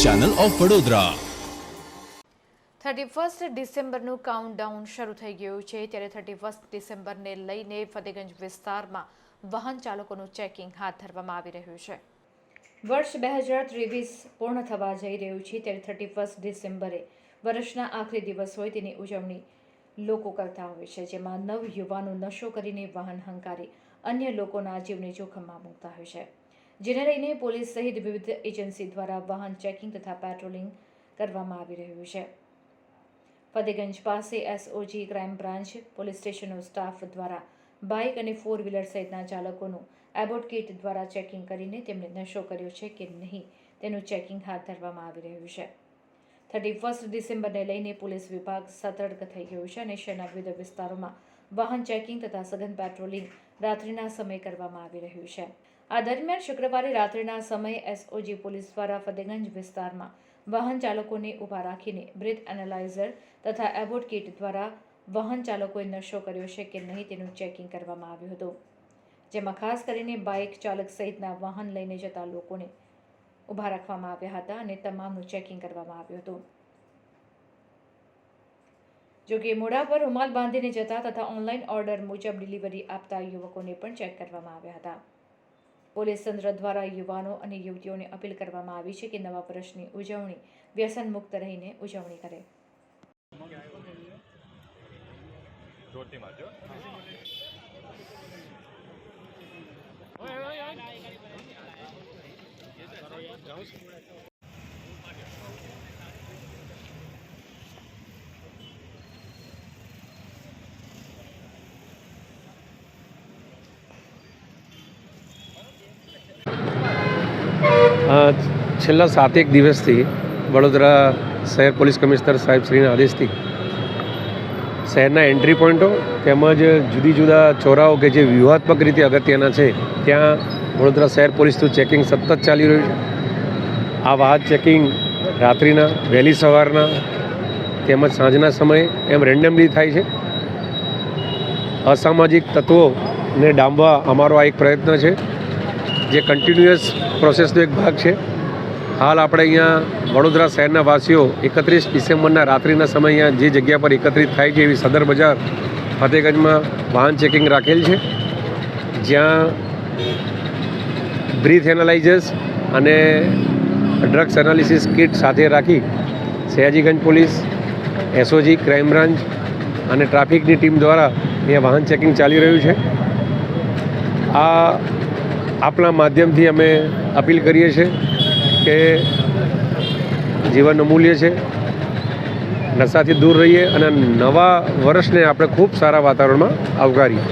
Channel of Vadodara. Thirty first ડિસેમ્બરનું countdown શરૂ થઈ ગયું છે. ત્યારે થર્ટી ફર્સ્ટ ડિસેમ્બરને લઈને ફતેગંજ વિસ્તારમાં વાહન ચાલકોનું ચેકિંગ હાથ ધરવામાં આવી રહ્યું છે. વર્ષ બે હજાર ત્રેવીસ પૂર્ણ થવા જઈ રહ્યું છે. ત્યારે થર્ટી ફર્સ્ટ ડિસેમ્બરે વર્ષના આખરી દિવસ હોય તેની ઉજવણી લોકો કરતા હોય છે જેમાં નવ યુવાનો નશો કરીને વાહન હંકારી અન્ય લોકોના જીવને જોખમમાં મૂકતા હોય છે. જેને લઈને પોલીસ સહિત વિવિધ એજન્સી દ્વારા વાહન ચેકિંગ તથા પેટ્રોલિંગ કરવામાં આવી રહ્યું છે. ફતેગંજ પાસે એસઓજી ક્રાઇમ બ્રાન્ચ, પોલીસ સ્ટેશનનો સ્ટાફ દ્વારા બાઇક અને ફોર વ્હીલર સહિતના ચાલકોનું એબોટ કિટ દ્વારા ચેકિંગ કરીને તેમણે નશો કર્યો છે કે નહીં, તેનું ચેકિંગ હાથ ધરવામાં આવી રહ્યું છે. થર્ટી ફર્સ્ટ ડિસેમ્બરને લઈને પોલીસ વિભાગ સતર્ક થઈ ગયું છે અને શહેરના વિવિધ વિસ્તારોમાં વાહન ચેકિંગ તથા સઘન પેટ્રોલિંગ રાત્રિના સમયે કરવામાં આવી રહ્યું છે. આ દરમિયાન શુક્રવારે રાત્રિના સમયે એસઓજી પોલીસ દ્વારા ફતેગંજ વિસ્તારમાં વાહન ચાલકોને ઊભા રાખીને બ્રેથ એનાલાઇઝર તથા એબોટ કિટ દ્વારા વાહન ચાલકોએ નશો કર્યો છે કે નહીં તેનું ચેકિંગ કરવામાં આવ્યું હતું. જેમાં ખાસ કરીને બાઇક ચાલક સહિતના વાહન લઈને જતા લોકોને ઊભા રાખવામાં આવ્યા હતા અને તમામનું ચેકિંગ કરવામાં આવ્યું હતું. જોકે મોઢા પર રૂમાલ બાંધીને જતા તથા ઓનલાઈન ઓર્ડર મુજબ ડિલિવરી આપતા યુવકોને પણ ચેક કરવામાં આવ્યા હતા. પોલીસ તંત્ર દ્વારા યુવાનો અને યુવતીઓને અપીલ કરવામાં આવી છે કે નવા વર્ષની ઉજવણી વ્યસન મુક્ત રહીને ઉજવણી કરે. જોરથી છેલ્લા સાતેક દિવસથી વડોદરા શહેર પોલીસ કમિશનર સાહેબ શ્રીના આદેશથી શહેરના એન્ટ્રી પોઈન્ટો તેમજ જુદી જુદા ચોરાઓ કે જે વ્યૂહાત્મક રીતે અગત્યના છે, ત્યાં વડોદરા શહેર પોલીસનું ચેકિંગ સતત ચાલી રહ્યું છે. આ વાહન ચેકિંગ રાત્રિના, વહેલી સવારના તેમજ સાંજના સમયે એમ રેન્ડમલી થાય છે. અસામાજિક તત્વોને ડામવા અમારો આ એક પ્રયત્ન છે. જે કન્ટિન્યુઅસ પ્રોસેસનો એક ભાગ છે. હાલ આપણે અહીંયા વડોદરા શહેરના વાસીઓ એકત્રીસ ડિસેમ્બરના રાત્રિના સમય અહીંયા જે જગ્યા પર એકત્રિત થાય છે એવી સદર બજાર ફતેગંજમાં વાહન ચેકિંગ રાખેલ છે. જ્યાં બ્રીથ એનાલાઇઝર્સ અને ડ્રગ્સ એનાલિસિસ કિટ સાથે રાખી Sayajiganj police SOG crime branch અને ટ્રાફિકની ટીમ દ્વારા અહીંયા વાહન ચેકિંગ ચાલી રહ્યું છે. આ આપણા માધ્યમથી અમે અપીલ કરીએ છીએ કે જીવન અમૂલ્ય છે, નશાથી દૂર રહીએ અને નવા વર્ષને આપણે ખૂબ સારા વાતાવરણમાં આવકારીએ.